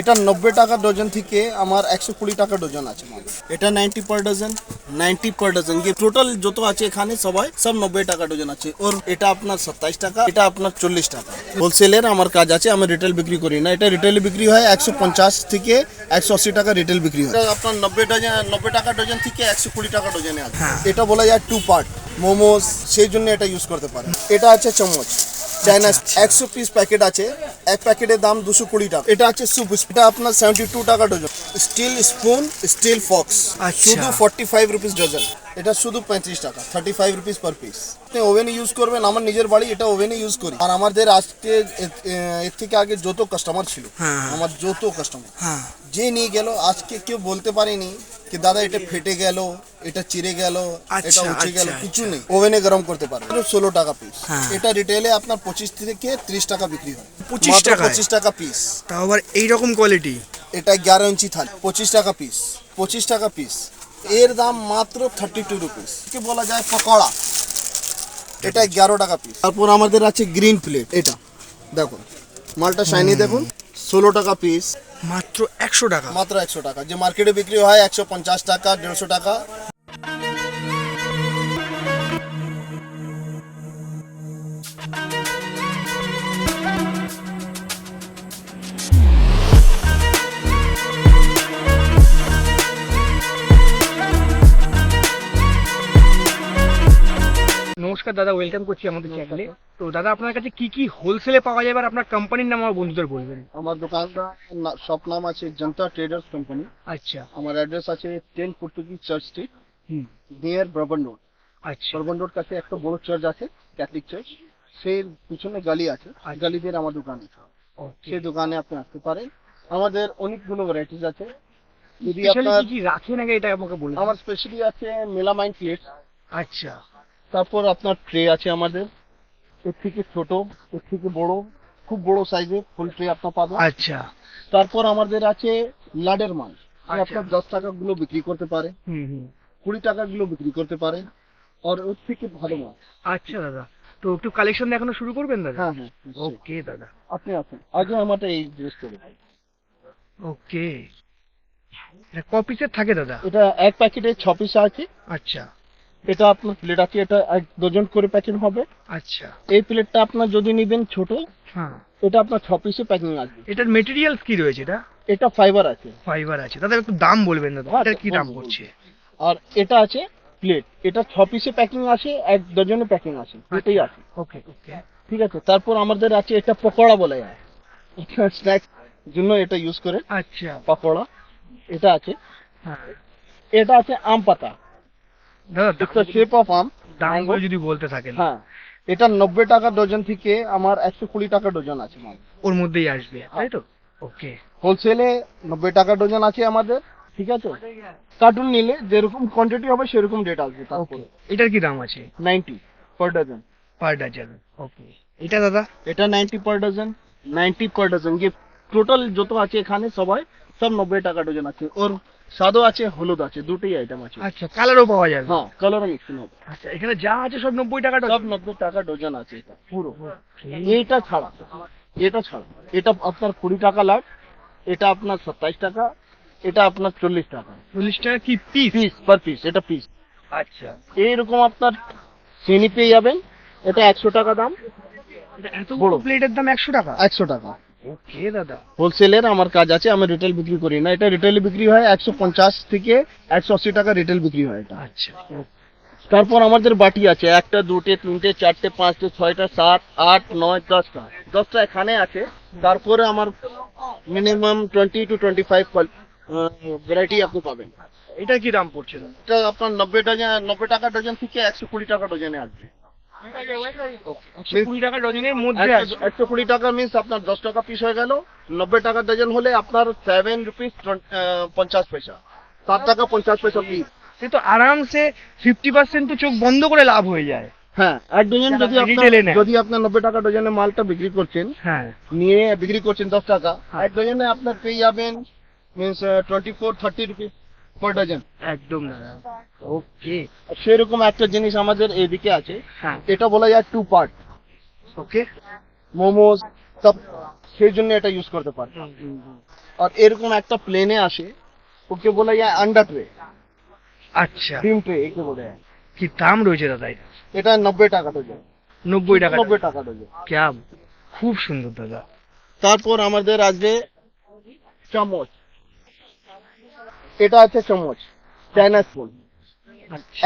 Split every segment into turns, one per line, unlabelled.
এটা নব্বই টাকা ডজন থেকে আমার একশো কুড়ি টাকা ডজন আছে এটা ninety per dozen ninety per dozen total যত আছে এখানে সবাই সব নব্বই টাকা ডজন আছে। ওর এটা আপনার সাতাইশ টাকা এটা আপনার চল্লিশ টাকা। হোলসেলের আমার কাজ আছে আমি রিটেল বিক্রি করি না। এটা রিটেল বিক্রি হয় একশো পঞ্চাশ থেকে একশো আশি টাকা রিটেল বিক্রি হয়। আপনার নব্বই ডজন নব্বই টাকা ডজন থেকে একশো কুড়ি টাকা ডজনে আছে। এটা বলা যায় টু পার্ট মোমোস সেই জন্য এটা ইউজ করতে পারে এটা আছে চামচ। চাইনা একশো পিস প্যাকেট আছে। এক প্যাকেটের দাম দুশো কুড়ি টাকা। এটা আছে সুপ এটা আপনার সেভেন্টি টু টাকা dozen steel spoon steel forks
আচ্ছা।
শুধু ফর্টি ফাইভ রুপিস ডজন এটা শুধু পঁয়ত্রিশ টাকা thirty five rupees per piece আপনি ওভেনে ইউজ করবেন আমার নিজের বাড়ি এটা ওভেনে ইউজ করি। আর আমাদের আজকে এর থেকে আগে যত কাস্টমার ছিল
হ্যাঁ।
আমার যত কাস্টমার
হ্যাঁ।
যে নিয়ে গেল আজকে কেউ বলতে পারেনি কি দাদা এটা ফেটে গেল এটা চিড়ে গেল এটা
আচ্ছা,
উঠে গেল।
আচ্ছা,
কিছু নেই। ওভেনে গরম করতে পারে। ষোলো টাকা পিস
হ্যাঁ।
এটা রিটেলে আপনার পঁচিশ থেকে ত্রিশ টাকা বিক্রি হয়।
25
মাত্র
টাকায়?
পঁচিশ টাকা পিস
তাও আবার এইরকম কোয়ালিটি
এটা ইঞ্চি থালি পঁচিশ টাকা পিস পঁচিশ টাকা পিস এর দাম মাত্র থার্টি টু রুপিস কি বলা যায়? পকোড়া। এটা এগারো টাকা পিস তারপর আমাদের আছে গ্রিন প্লেট এটা। দেখো মালটা শাইনি দেখুন ষোলো টাকা পিস
মাত্র একশো টাকা।
মাত্র একশো টাকা। যে মার্কেটে বিক্রি হয় একশো পঞ্চাশ টাকা দেড়শো টাকা।
নমস্কার দাদা ওয়েলকাম করছি আমাদের চ্যানেলে তো দাদা আপনার কাছে কি কি হোলসেলে পাওয়া যায় এবার আপনার কোম্পানির নাম আমার বন্ধুদের বলবেন?
আমার দোকানটা শপ নাম আছে জনতা ট্রেডার্স কোম্পানি
আচ্ছা।
আমার অ্যাড্রেস আছে টেন পর্তুগিজ চার্চ স্ট্রিট
হুম।
নিয়ার ব্রাবন রোড
আচ্ছা।
ব্রাবন রোড কাছে একটা বড় চার্চ আছে ক্যাথলিক চার্চ সেই পিছনে গালি আছে গালি দিয়ে আমার দোকান। আছে সেই দোকানে আপনি আসতে পারেন। আমাদের অনেকগুলো ভ্যারাইটিস আছে। যদি আপনার
কি কি রাখেন আগে এটা আমাকে বলুন।
আমার স্পেশালি আছে মেলামাইন প্লেট
আচ্ছা।
তারপর আপনার ট্রে আছে আমাদের। এর থেকে ছোট এর থেকে বড় খুব বড় সাইজের ফুল ট্রে আপনার পাবেন।
আচ্ছা।
তারপর আমাদের আছে লাডের মাল।
আচ্ছা।
আপনার দশ টাকা গুলো বিক্রি করতে পারে।
হুম হুম।
কুড়ি টাকা গুলো বিক্রি করতে পারে। আর ওর থেকে ভালো মাল।
আচ্ছা দাদা। তো একটু কালেকশন দেখানো শুরু করবেন দাদা?
হ্যাঁ হ্যাঁ
ওকে দাদা।
আপনি আসুন। আগে আমারটা এই ড্রেস করে
ওকে। এটা ক পিসের থাকে দাদা?
এটা এক প্যাকেটে ছ পিস আছে।
আচ্ছা।
এটা আপনার প্লেট আছে এটা এক ডজন করে প্যাকেট হবে।
আচ্ছা।
এই প্লেটটা আপনার যদি নেবেন ছোট
হ্যাঁ।
এটা আপনার ছ পিসে প্যাকিং আসবে।
এটার মেটেরিয়ালস কি রয়েছে এটা?
এটা ফাইবার আছে।
ফাইবার আছে। দাদা একটু দাম বলবেন দাদা
হ্যাঁ,
এটার কি দাম করছে
আর এটা আছে প্লেট এটা ছ পিসে প্যাকিং আছে এক ডজনে প্যাকিং আছে দুটোই আছে।
ওকে ওকে
ঠিক আছে তারপর আমাদের আছে এটা পকোড়া বলা যায়। এটা স্ন্যাক্স জন্য এটা ইউজ করে।
আচ্ছা।
পকোড়া। এটা আছে।
হ্যাঁ।
এটা আছে আম পাতা।
দাদা
শেপ অফ আম
দামগুলো যদি বলতে থাকেন।
হ্যাঁ। এটা নব্বই টাকা ডজন থেকে আমার একশো কুড়ি টাকা ডজন আছে মাল
ওর মধ্যেই আসবে তাই তো? ওকে
হোলসেলে নব্বই টাকা ডজন আছে আমাদের ঠিক আছে? কার্টুন নিলে যেরকম কোয়ান্টিটি হবে সেরকম রেট আসবে
ওকে এটার কি দাম আছে?
Ninety per dozen
per dozen okay এটা দাদা?
এটা ninety per dozen ninety per dozen total যত আছে এখানে সবাই সব নব্বই টাকা ডজন আছে। ওর সাদও আছে হলুদ আছে দুটোই আইটেম আছে।
আচ্ছা কালারও পাওয়া যাবে।
হ্যাঁ কালার মিক্সিং হবে।
আচ্ছা এখানে যা আছে সব নব্বই টাকা
সব নব্বই টাকা ডজন আছে এটা পুরো। এইটা ছাড়া এটা ছাড়া। এটা আপনার কুড়ি টাকা লাখ এটা আপনার সাতাইশ টাকা এটা আপনার চল্লিশ টাকা।
চল্লিশ টাকা কি পিস
পিস পার পিস এটা পিস
আচ্ছা।
এইরকম আপনার চিনি পেয়ে যাবেন এটা একশো টাকা দাম।
এটা এত।
বড়।
প্লেটের দাম একশো টাকা?
একশো টাকা।
ওকে দাদা।
হোলসেলের আমার কাজ আছে আমি রিটেল বিক্রি করি না। এটা রিটেল বিক্রি হয় একশো পঞ্চাশ থেকে একশো আশি টাকা রিটেল বিক্রি হয় এটা।
আচ্ছা।
তারপর আমাদের বাটি আছে একটা দুটে তিনটে চারটে পাঁচটে ছয়টা সাত আট নয় দশটা। দশটা এখানে আছে। তারপরে আমার minimum twenty two twenty five variety আপনি পাবেন।
এটা কি দাম পড়ছে?
এটা আপনার নব্বই ডজন নব্বই টাকা ডজন থেকে একশো কুড়ি টাকা ডজনে আসবে।
একশো কুড়ি টাকা ডজনের মধ্যে আছে।
একশো- একশো কুড়ি টাকা মিন্স আপনার দশ টাকা পিস হয়ে গেল। নব্বই টাকা ডজন হলে আপনার সেভেন রুপিস পঞ্চাশ পয়সা। সাত টাকা পঞ্চাশ পয়সা পিস
সে তো আরামসে ফিফটি পার্সেন্ট তো চোখ বন্ধ করে লাভ হয়ে যায়।
হ্যাঁ এক ডজন যদি আপনার যদি আপনার নব্বই টাকা ডজনে মালটা বিক্রি করছেন
হ্যাঁ।
নিয়ে বিক্রি করছেন দশ টাকা
হ্যাঁ।
এক ডজনে আপনার পেয়ে যাবেন means twenty four thirty rupees per dozen?
একদম দাদা। ওকে।
সেরকম একটা জিনিস আমাদের এদিকে আছে।
হ্যাঁ।
এটা বলা যায় টু পার্ট
ওকে।
মোমোস সব সেই জন্য এটা ইউজ করতে পারে। আর এরকম একটা প্লেনে আসে ওকে বলা যায় আন্ডার ট্রে
আচ্ছা।
ডিম ট্রে একে বলে।
কি দাম রয়েছে দাদা এটা?
নব্বই টাকা ডজন
নব্বই টাকা
নব্বই টাকা ডজন
ক্যা খুব সুন্দর দাদা।
তারপর আমাদের আসবে চামচ। এটা আছে চামচ চাইনা স্পুন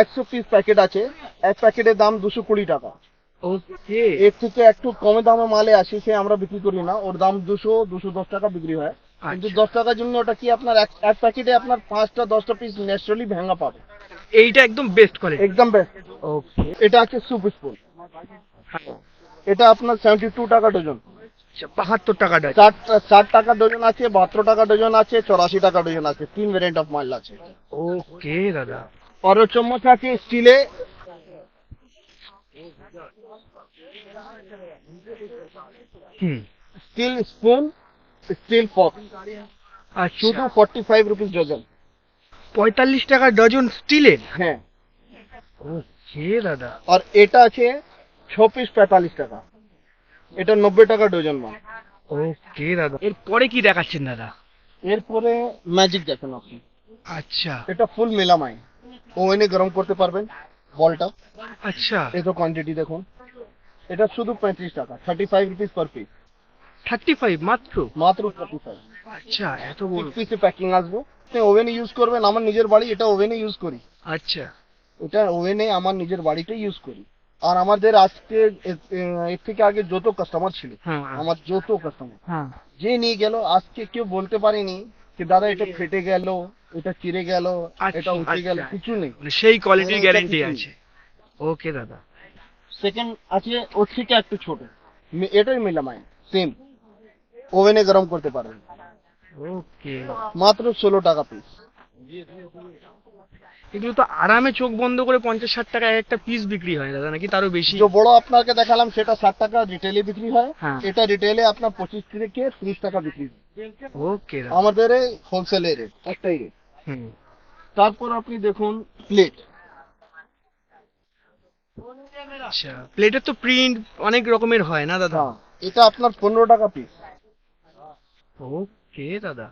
একশো পিস প্যাকেট আছে এক প্যাকেটের দাম দুশো কুড়ি টাকা।
ওকে।
এর থেকে একটু কমে দামে মালে আসে সে আমরা বিক্রি করি না। ওর দাম দুশো দুশো দশ টাকা বিক্রি হয়। কিন্তু
আচ্ছা।
দশ টাকার জন্য ওটা কি আপনার এক এক প্যাকেটে আপনার পাঁচটা দশটা পিস ন্যাচারালি ভেঙা পাবে।
এইটা একদম বেস্ট কোয়ালিটি
একদম বেস্ট
ওকে।
এটা আছে সুপ স্পুন এটা আপনার সেভেন্টি টু টাকা ডজন
বাহাত্তর টাকাটা
ষাট ষাট টাকা ডজন আছে বাহাত্তর টাকা ডজন আছে চৌরাশি টাকা ডজন আছে তিন ভ্যারিয়েন্ট অফ মাল আছে।
ওকে দাদা।
আর ও চামচ আছে স্টিলে।
হুম।
Steel spoon steel fork. শুধু
আচ্ছা।
ফর্টি ফাইভ রুপিস ডজন
পঁয়তাল্লিশ টাকা ডজন স্টিলের?
হ্যাঁ।
ওকে দাদা।
আর এটা আছে ছ পিস পঁয়তাল্লিশ টাকা। এটা নব্বই টাকা ডজন মাল
ওকে দাদা। এরপরে কি দেখাচ্ছেন দাদা?
এরপরে ম্যাজিক দেখেন আপনি।
আচ্ছা।
এটা ফুল মেলামাই। ওভেনে গরম করতে পারবেন বলটা।
আচ্ছা।
এত কোয়ান্টিটি দেখুন। এটা শুধু পঁয়ত্রিশ টাকা thirty five rupees per piece
thirty five মাত্র?
মাত্র থার্টি ফাইভ
আচ্ছা এত বড়।
পিসে প্যাকিং আসবে। আপনি ওভেনে ইউজ করবেন আমার নিজের বাড়ি এটা ওভেনে ইউজ করি।
আচ্ছা।
এটা ওভেনে আমার নিজের বাড়িতে ইউজ করি। আর আমাদের আজকে এর থেকে আগে যত কাস্টমার ছিল
হ্যাঁ
আমার যত কাস্টমার
হ্যাঁ।
যে নিয়ে গেল আজকে কেউ বলতে পারেনি যে দাদা এটা ফেটে গেল এটা চিড়ে গেল
আচ্ছা,
এটা উঠে গেল।
আচ্ছা।
কিছু নেই।
মানে সেই কোয়ালিটির
এটা
গ্যারেন্টি আছে। ওকে দাদা।
সেকেন্ড আছে ওর থেকে একটু ছোট। এটাই মেলামাইন সেম ওভেনে গরম করতে পারবেন
ওকে
মাত্র ষোলো টাকা পিস
এগুলো তো আরামে চোখ বন্ধ করে পঞ্চাশ ষাট টাকা একটা পিস বিক্রি হয় দাদা নাকি তারও বেশি?
যে বড় আপনাকে দেখালাম সেটা ষাট টাকা রিটেলে বিক্রি হয়।
হ্যাঁ।
এটা রিটেলে আপনার পঁচিশ থেকে ত্রিশ টাকা বিক্রি।
ওকে
আমাদের হোলসেলের রেট একটাই রেট
হুম।
তারপর আপনি দেখুন প্লেট
আচ্ছা প্লেটের তো প্রিন্ট অনেক রকমের হয় না দাদা?
হ্যাঁ এটা আপনার পনেরো টাকা পিস
ওকে দাদা।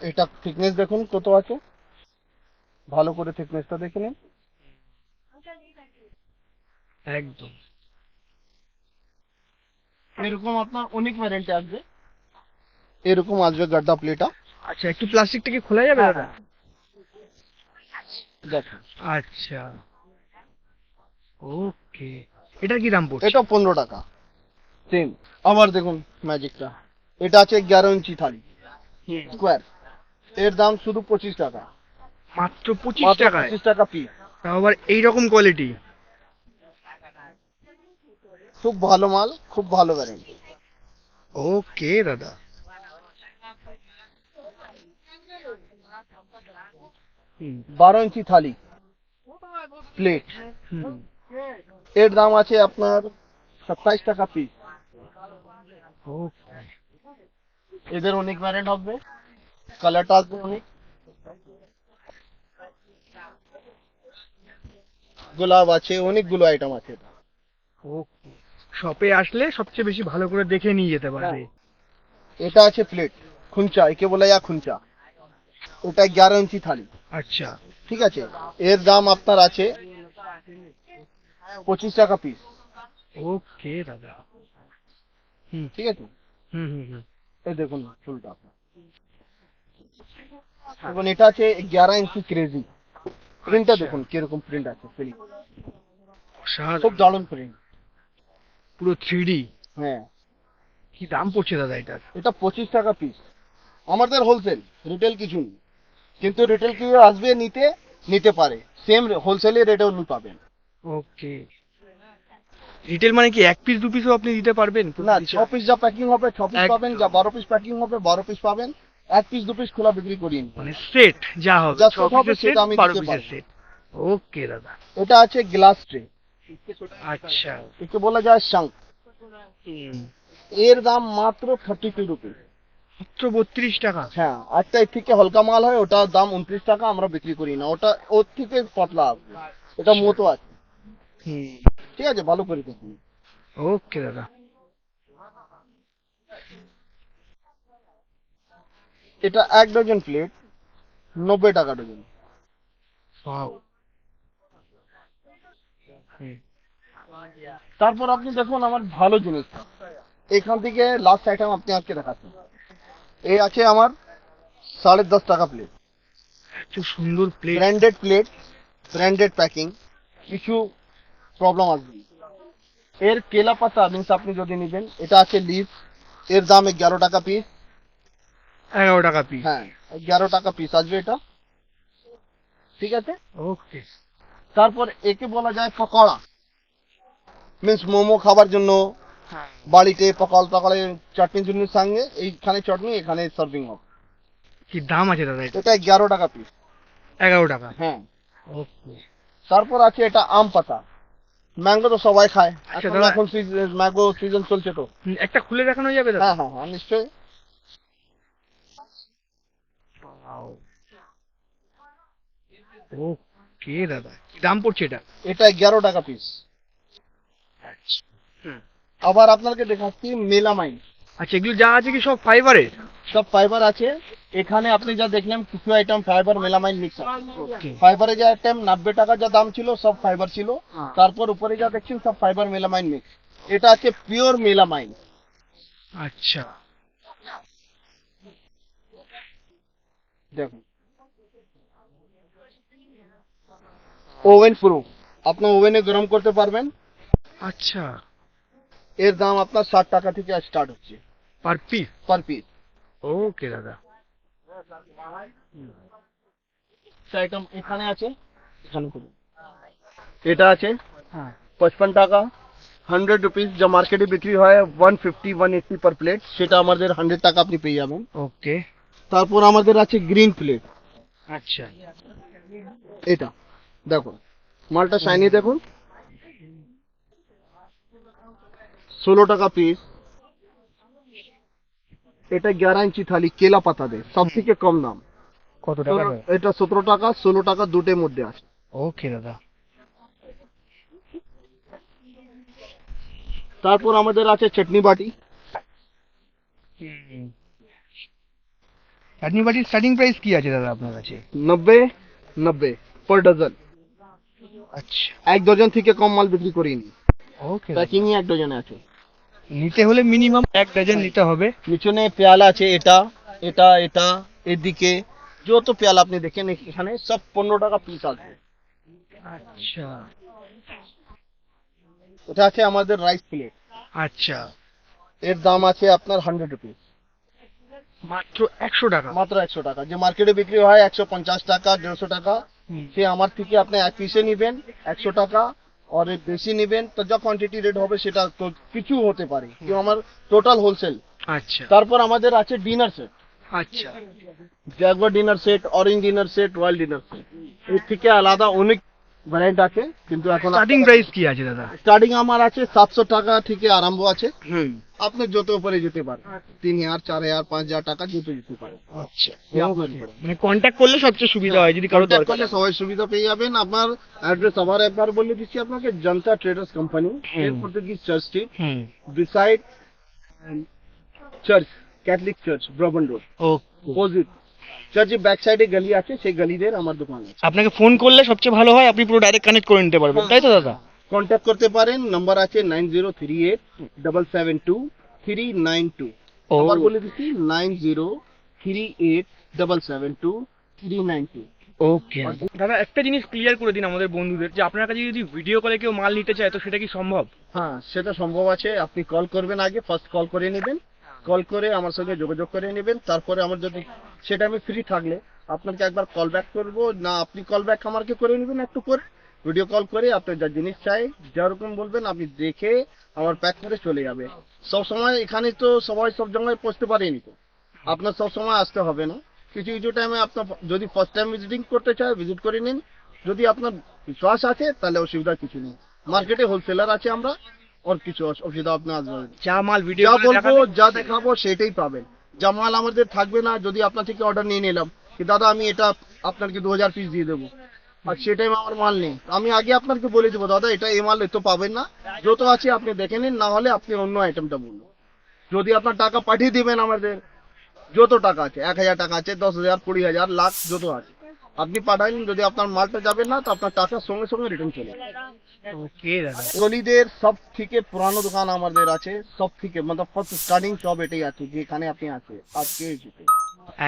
এটা থিকনেস দেখুন কত আছে। ভালো করে থিকনেসটা দেখে নিন।
একদম।
এরকম আপনার অনেক ভ্যারাইটি আসবে। এরকম আসবে গাড্ডা প্লেটা
আচ্ছা একটু প্লাস্টিকটা কি খোলা যাবে দাদা?
দেখুন।
আচ্ছা। ওকে। এটার কি দাম পড়ছে?
এটা পনেরো টাকা। সেম আবার দেখুন ম্যাজিকটা এটা আছে এগারো ইঞ্চি থালি স্কোয়ার এর দাম শুধু পঁচিশ টাকা।
মাত্র পঁচিশ টাকায়।
পঁচিশ টাকা পিস
তাও আবার এইরকম কোয়ালিটি
খুব ভালো মাল খুব ভালো ভ্যারাইটি
ওকে দাদা।
বারো ইঞ্চি থালি। প্লেট এর দাম আছে আপনার সাতাইশ টাকা পিস এদের অনেক ভ্যারিয়েন্ট হবে। কালারটা আসবে অনেক। গোলাপ আছে অনেকগুলো আইটেম আছে
ওকে শপে আসলে সবচেয়ে বেশি ভালো করে দেখে নিয়ে যেতে পারবে।
এটা আছে প্লেট খুঞ্চা একে বলে যা খুঞ্চা ওটা এগারো ইঞ্চি থালি।
আচ্ছা।
ঠিক আছে? এর দাম আপনার আছে পঁচিশ টাকা পিস
ওকে দাদা। হুম।
ঠিক আছে?
হুম হুম হুম।
এই দেখুন ফুলটা আপনার। এবং এটা আছে এগারো ইঞ্চি ক্রেজি প্রিন্টটা দেখুন কীরকম প্রিন্ট আছে ফিলিং
অসাধারণ।
খুব দারুণ প্রিন্ট
পুরো থ্রি
হ্যাঁ।
কি দাম পড়ছে দাদা এটা?
এটা পঁচিশ টাকা পিস আমাদের হোলসেল রিটেল কিছু নেই। কিন্তু রিটেল কেউ আসবে নিতে নিতে পারে। সেম হোলসেলের রেটেও নি পাবেন।
ওকে রিটেল মানে কি এক পিস দু পিসও আপনি দিতে পারবেন?
না ছ পিস যা প্যাকিং হবে ছ পিস পাবেন যা বারো পিস প্যাকিং হবে বারো পিস পাবেন। এক পিস দু পিস খোলা বিক্রি নিন।
মানে সেট যা হবে
যা হবে
সেট
আমি দিতে পারব।
সেট ওকে দাদা।
এটা আছে গ্লাস ট্রে
আচ্ছা।
একে বলা যায় শাঙ্ক এর দাম মাত্র থার্টি টু রুপিস
মাত্র বত্রিশ টাকা?
হ্যাঁ একটা এর থেকে হালকা মাল হয় ওটার দাম উনত্রিশ টাকা আমরা বিক্রি করি না। ওটা ওর থেকে পাতলা আসবে এটা মতো আছে। ঠিক আছে ভালো করে দেখুন।
ওকে দাদা।
এটা এক ডজন প্লেট নব্বই টাকা ডজন। তারপর আপনি দেখুন আমার ভালো জিনিস। এখান থেকে লাস্ট আইটেম আপনি আজকে দেখাচ্ছেন। এই আছে আমার সাড়ে দশ টাকা প্লেট
এত সুন্দর plate
branded plate branded packing কিছু প্রবলেম আসবে এর কেলা পাতা মিন্স আপনি যদি নেবেন এটা আছে লিভ এর দাম এগারো টাকা পিস
এগারো টাকা পিস
হ্যাঁ এগারো টাকা পিস আসবে এটা। ঠিক আছে?
ওকে
তারপর একে বলা যায় পকোড়া। মিন্স মোমো খাবার জন্য। বাড়িতে পকল টকলে চাটনি চুটনির সঙ্গে এইখানে চাটনি এখানে সার্ভিং হবে।
কি দাম আছে দাদা এটা?
এগারো টাকা পিস
এগারো টাকা?
হ্যাঁ।
ওকে
তারপর আছে এটা আম পাতা। ম্যাঙ্গো তো সবাই খায়।
আচ্ছা,
এখন। এখন ম্যাঙ্গো সিজন চলছে তো।
একটা খুলে দেখানো যাবে দাদা?
হ্যাঁ হ্যাঁ হ্যাঁ নিশ্চয়ই।
ওকে দাদা। কি দাম পড়ছে এটা?
এটা এগারো টাকা পিস আবার আপনাকে দেখাচ্ছি মেলামাইন।
আচ্ছা এগুলো যা আছে কি সব ফাইবারের
সব ফাইবার আছে। এখানে আপনি যা দেখলেন কিছু item fibre melamine mix
okay
ফাইবারে যে আইটেম নব্বই টাকা যা দাম ছিল সব ফাইবার ছিল।
হ্যাঁ।
তারপর উপরে যা দেখছেন সব ফাইবার মেলামাইন মিক্স এটা আছে পিওর মেলামাইন।
আচ্ছা।
ওভেন প্রুফ আপনি ওভেনে গরম করতে পারবেন
আচ্ছা
এর দাম আপনার ষাট টাকা থেকে স্টার্ট হচ্ছে
per piece
per piece
okay দাদা
আইটেম এখানে আছে? এখানে করুন। এটা আছে?
হ্যাঁ।
পঁচপন টাকা। হান্ড্রেড রুপিস যা মার্কেটে বিক্রি হয় one fifty one eighty per plate সেটা আমাদের হান্ড্রেড টাকা আপনি পেয়ে যাবেন।
ওকে
তারপর আমাদের আছে গ্রিন প্লেট
আচ্ছা।
এটা দেখুন মালটা শাইনি দেখুন। ষোলো টাকা পিস এটা গ্যারা ইঞ্চি থালি কেলা পাতা দে সব থেকে কম দাম।
কত টাকা
এটা সতেরো টাকা ষোলো টাকা দুটোর মধ্যে আছে।
ওকে দাদা।
তারপর আমাদের আছে চাটনি বাটি।
চাটনি বাটির স্টার্টিং প্রাইস কি আছে দাদা আপনার কাছে?
নব্বই নব্বই পার ডজন
আচ্ছা।
এক ডজন থেকে কম মাল বিক্রি করিনি।
ওকে
প্যাকিং এক ডজনে আছে।
নিতে হলে মিনিমাম এক ডজন নিতে হবে।
নিচনে পেয়ালা আছে এটা এটা এটা এদিকে। যত পেয়ালা আপনি দেখেন এখানে সব পনেরো টাকা পিস আছে।
আচ্ছা।
এটা আছে আমাদের রাইস প্লেট
আচ্ছা।
এর দাম আছে আপনার হান্ড্রেড রুপিস
মাত্র একশো টাকা।
মাত্র একশো টাকা। যে মার্কেটে বিক্রি হয় একশো পঞ্চাশ টাকা দেড়শো টাকা সে আমার থেকে আপনি এক পিসে নিবেন একশো টাকা আর বেশি নিবেন তো যা কোয়ান্টিটি রেট হবে সেটা তো কিছু হতে পারে। কিন্তু আমার টোটাল হোলসেল
আচ্ছা।
তারপর আমাদের আছে ডিনার সেট
আচ্ছা।
Jaguar dinner set orange dinner set royal dinner set এর থেকে আলাদা অনেক ভ্যারিয়েন্ট আছে কিন্তু এখন
স্টার্টিং প্রাইস কি আছে দাদা?
স্টার্টিং আমার আছে সাতশো টাকা থেকে আরম্ভ আছে।
হুম।
আপনি যত উপরে যেতে পারেন তিন হাজার চার হাজার পাঁচ হাজার টাকা যত যেতে পারে
আচ্ছা মানে কন্ট্যাক্ট করলে সবচেয়ে সুবিধা হয় যদি
কারও
দরকার।
করলে সবাই সুবিধা পেয়ে যাবেন। আপনার অ্যাড্রেস আবার একবার বলে দিচ্ছি আপনাকে Janata traders company Portuguese church street
হুম।
Beside church Catholic church Brabourne road
okay
opposite চার্চের ব্যাক সাইডে গলি আছে সেই গলিদের আমার দোকান আছে।
আপনাকে ফোন করলে সবচেয়ে ভালো হয় আপনি পুরো ডাইরেক্ট কানেক্ট করে নিতে পারবেন তাই তো দাদা?
কন্ট্যাক্ট করতে পারেন নাম্বার আছে nine zero three eight double seven two three nine two. আবার বলে দিচ্ছি nine zero three eight double seven two three nine two.
Okay দাদা একটা জিনিস ক্লিয়ার করে দিন আমাদের বন্ধুদের যে আপনার কাছে যদি ভিডিও কলে কেউ মাল নিতে চায় তো সেটা কি সম্ভব?
হ্যাঁ সেটা সম্ভব আছে আপনি কল করবেন আগে ফার্স্ট কল করে নেবেন। কল করে আমার সঙ্গে যোগাযোগ করে নেবেন। তারপরে আমার যদি সেটা আমি ফ্রি থাকলে আপনাকে একবার কল ব্যাক করব। না, আপনি কল ব্যাক আমাকে করে নেবেন একটু করে ভিডিও কল করে আপনার যা জিনিস চাই যেরকম বলবেন আপনি দেখে আমার প্যাক করে চলে যাবে। সব সময় এখানে তো সবাই সব জায়গায় পৌঁছতে পারেনি তো। আপনার সব সময় আসতে হবে না। কিছু কিছু টাইমে আপনার যদি ফার্স্ট টাইম ভিজিটিং করতে চায় ভিজিট করে নিন। যদি আপনার বিশ্বাস আছে, তাহলে অসুবিধা কিছু নেই। মার্কেটে হোলসেলার আছে আমরা। ওর কিছু অসুবিধা আপনার আসবে
যা মাল ভিডিও
যা বলব যা দেখাবো সেটাই পাবেন। যা মাল আমাদের থাকবে না যদি আপনার থেকে অর্ডার নিয়ে নিলাম কি দাদা আমি এটা আপনাকে দু হাজার পিস দিয়ে দেবো। আর সেটাই আমার মাল নেই। আমি আগে আপনাকে বলে দেবো দাদা এটা এই মাল এত পাবেন না। যত আছে আপনি দেখে নিন না হলে আপনি অন্য আইটেমটা বলুন। যদি আপনার টাকা পাঠিয়ে দিবেন আমাদের যত টাকা আছে এক হাজার টাকা আছে দশ হাজার কুড়ি হাজার লাখ যত আছে। আপনি পাঠাইলেন যদি আপনার মালটা যাবে না তো আপনার টাকার সঙ্গে সঙ্গে রিটার্ন চলে
ওকে দাদা।
গলিদের সব থেকে পুরানো দোকান আমাদের আছে সব থেকে মানে ফার্স্ট স্টার্টিং শপ এটাই আছে যেখানে আপনি আছে আজকে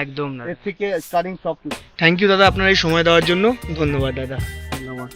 একদম না
এর থেকে স্টার্টিং শপ
থ্যাংক ইউ দাদা আপনার এই সময় দেওয়ার জন্য। ধন্যবাদ দাদা।
ধন্যবাদ।